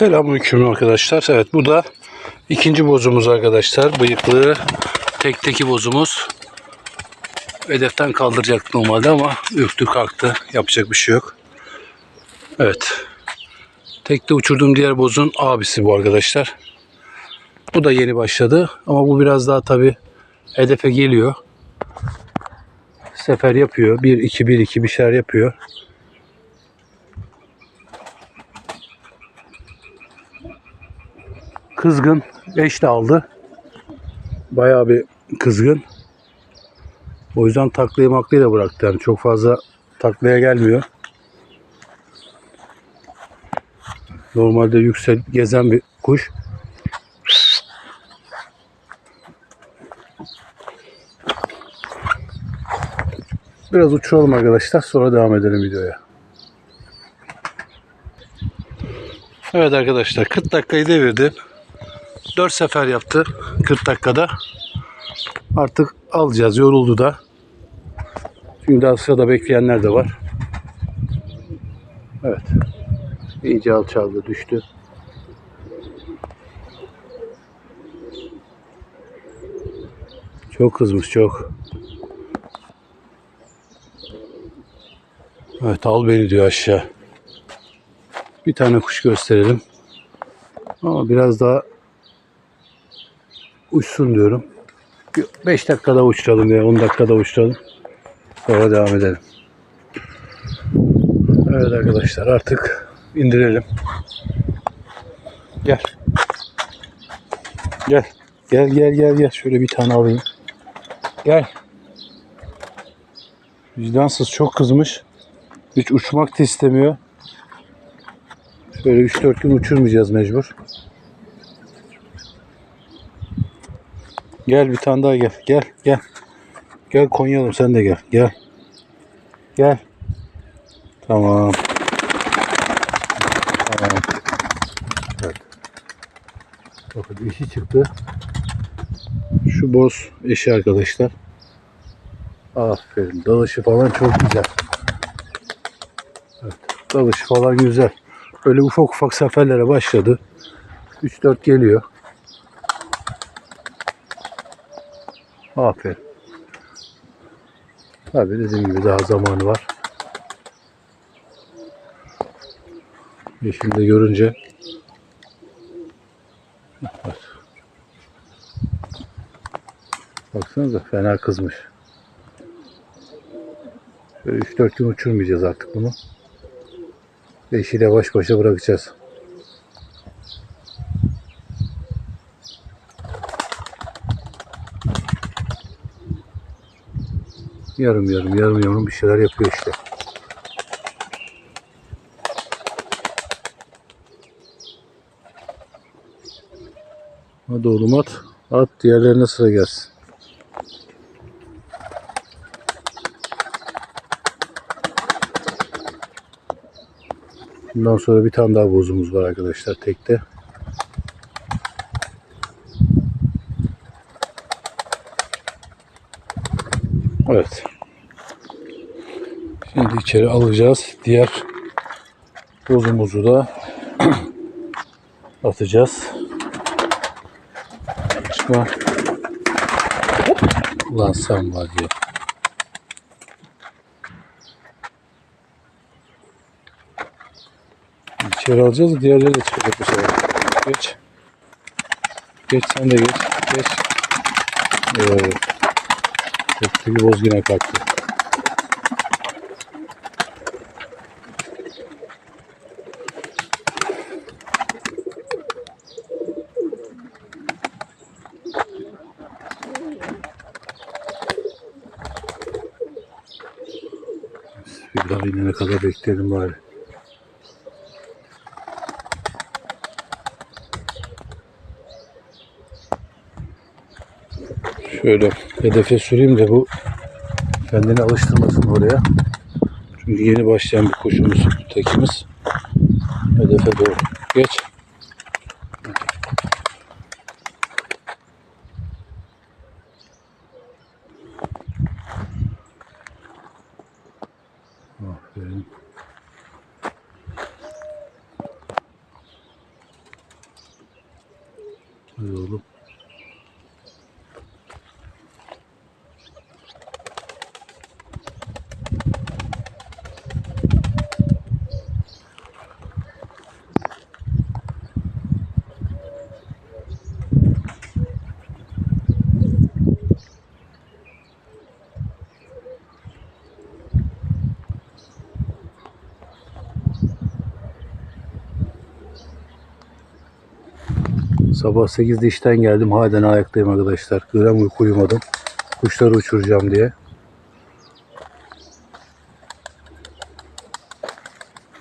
Selamünaleyküm arkadaşlar. Evet bu da ikinci bozumuz arkadaşlar. Bıyıklı tekteki bozumuz. Hedeften kaldıracak normalde ama ürktü kalktı. Yapacak bir şey yok. Evet. Tekte uçurduğum diğer bozun abisi bu arkadaşlar. Bu da yeni başladı ama bu biraz daha tabi hedefe geliyor. Sefer yapıyor. 1 2 1 2 bir şeyler yapıyor. Kızgın. Eş de aldı. Bayağı bir kızgın. O yüzden taklayı maklayı da bıraktı. Yani çok fazla taklaya gelmiyor. Normalde yüksel gezen bir kuş. Biraz uçuralım arkadaşlar. Sonra devam edelim videoya. Evet arkadaşlar 40 dakikayı devirdim. 4 sefer yaptı 40 dakikada. Artık alacağız. Yoruldu da. Şimdi daha sırada bekleyenler de var. Evet. İyice alçaldı, düştü. Çok kızmış, çok. Evet, al beni diyor aşağı. Bir tane kuş gösterelim. Ama biraz daha uçsun diyorum. 5 dakikada uçuralım ya 10 dakikada uçuralım. Sonra devam edelim. Evet arkadaşlar artık indirelim. Gel. Gel. Gel gel gel gel. Şöyle bir tane alayım. Gel. Vicdansız çok kızmış. Hiç uçmak da istemiyor. Şöyle 3-4 gün uçurmayacağız mecbur. Gel bir tane daha gel. Gel gel. Gel Konyalım sen de gel. Gel. Gel. Tamam. Tamam. Evet. Bakın işi çıktı. Şu boz eşi arkadaşlar. Aferin. Dalışı falan çok güzel. Evet. Dalışı falan güzel. Böyle ufak ufak seferlere başladı. 3-4 geliyor. Aferin. Tabii dediğim gibi daha zamanı var. Yeşilde görünce Evet. Baksanıza fena kızmış. Böyle 3-4 gün uçurmayacağız artık bunu. Yeşile baş başa bırakacağız. Yarım yarım yarım yarım bir şeyler yapıyor işte. Hadi oğlum at. At diğerlerine sıra gelsin. Bundan sonra bir tane daha bozumuz var arkadaşlar tekte. Evet. Şimdi içeri alacağız. Diğer bozumuzu da atacağız. Başka Ulan sen var diye. İçeri alacağız diğerleri de çıkacak bu sefer. Geç. Geç sen de geç. Geç. Evet. Tekteki boz yine kalktı. Bir daha inene kadar bekleyelim bari. Şöyle hedefe süreyim de bu kendini alıştırmasın oraya. Çünkü yeni başlayan bir kuşumuz, tekimiz. Hedefe doğru. Geç. Aferin. Hadi oğlum. Sabah 8'de işten geldim. Halen ayaktayım arkadaşlar. Gram uyku uyumadım. Kuşları uçuracağım diye.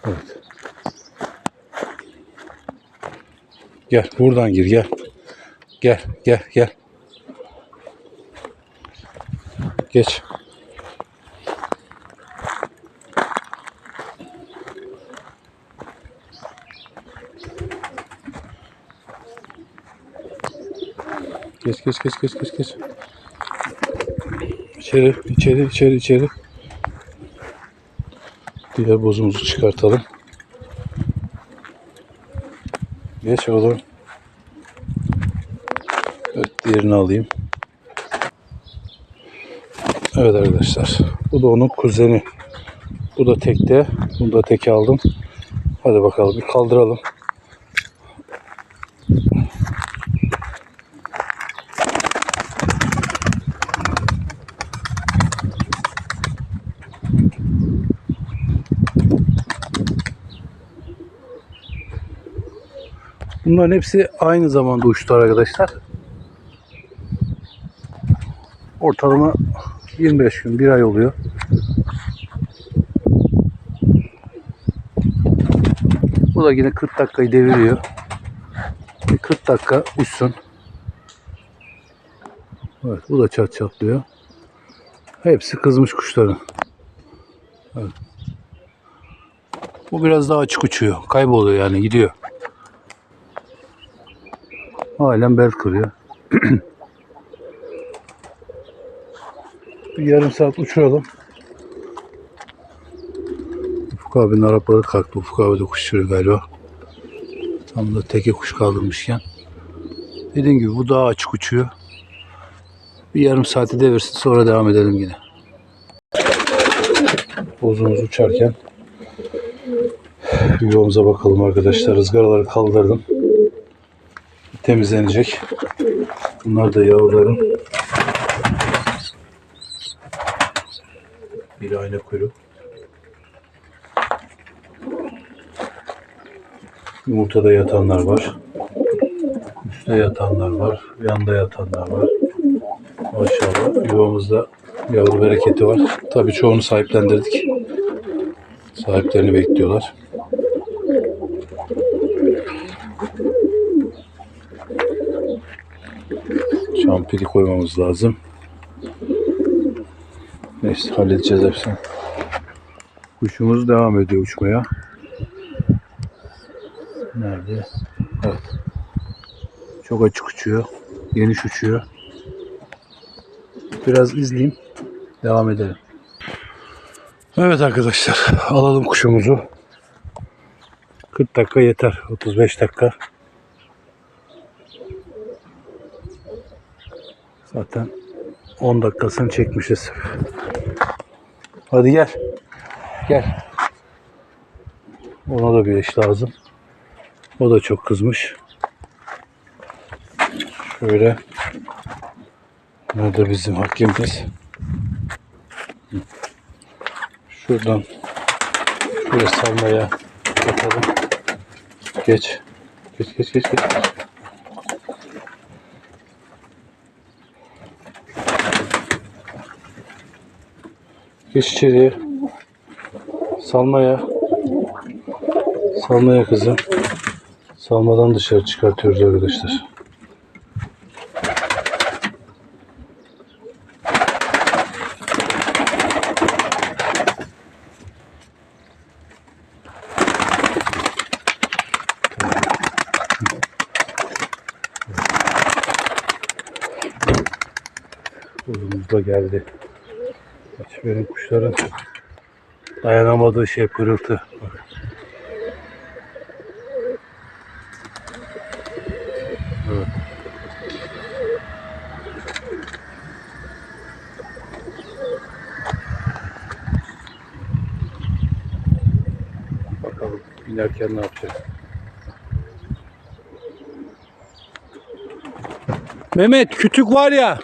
Evet. Gel buradan gir gel. Gel gel gel. Geç. Geç geç geç geç geç geç. İçeri içeri içeri içeri. Diğer bozumuzu çıkartalım. Geç oğlum. Evet diğerini alayım. Evet arkadaşlar. Bu da onun kuzeni. Bu da tekte. Bunu da teke aldım. Hadi bakalım bir kaldıralım. Bunların hepsi aynı zamanda uçtular arkadaşlar. Ortalama 25 gün, bir ay oluyor. Bu da yine 40 dakikayı deviriyor. Bir 40 dakika uçsun. Evet, bu da çat çatlıyor. Hepsi kızmış kuşların. Evet. Bu biraz daha açık uçuyor. Kayboluyor yani gidiyor. Halen bel kırıyor. bir yarım saat uçuralım. Ufuk abinin arabaları kalktı. Ufuk abi de kuş uçuruyor galiba. Tam da teke kuş kaldırmışken. Dediğim gibi bu daha açık uçuyor. Bir yarım saati devirsin sonra devam edelim yine. Bozumuz uçarken yuvamıza bakalım arkadaşlar. Rızgaraları kaldırdım. Temizlenecek. Bunlar da yavruların. Bir ayna kuyruk. Yumurtada yatanlar var. Üstte yatanlar var. Yanda yatanlar var. Maşallah yuvamızda yavru bereketi var. Tabii çoğunu sahiplendirdik. Sahiplerini bekliyorlar. Şampili koymamız lazım. Neyse halledeceğiz hepsini. Kuşumuz devam ediyor uçmaya. Nerede? Evet. Çok açık uçuyor. Geniş uçuyor. Biraz izleyeyim. Devam edelim. Evet arkadaşlar. Alalım kuşumuzu. 40 dakika yeter. 35 dakika. Zaten 10 dakikasını çekmişiz. Hadi gel. Gel. Ona da bir eş lazım. O da çok kızmış. Şöyle. Nerede bizim hakimimiz? Şuradan şöyle salmaya bakalım. Geç. Geç geç geç geç. Geç içeriye. Salmaya. Salmaya kızım. Salmadan dışarı çıkartıyoruz arkadaşlar. Kuzumuz da geldi benim kuşların dayanamadığı şey pırıltı. Bak. Evet. Bakalım inerken ne yapacağız. Mehmet kütük var ya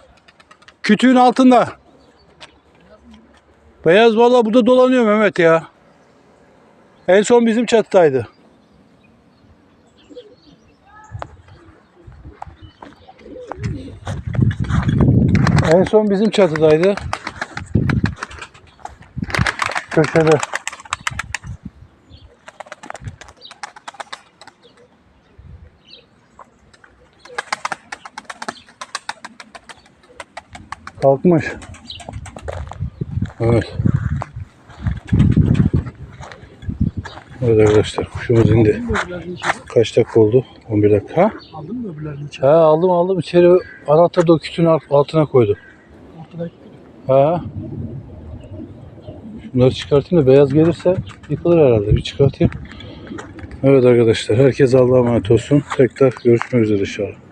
kütüğün altında. Beyaz valla burada dolanıyor Mehmet ya. En son bizim çatıdaydı. En son bizim çatıdaydı. Köşede. Kalkmış. Evet. Evet arkadaşlar kuşumuz indi. Kaç dakika oldu? 11 dakika. Ha? Aldın mı öbürlerini içeri? He aldım aldım içeri anahtarı da o kütüğün alt- altına koydum. Ortadaki Ha. Şunları çıkartayım da beyaz gelirse yıkılır herhalde. Bir çıkartayım. Evet arkadaşlar herkes Allah'a emanet olsun. Tekrar görüşmek üzere inşallah.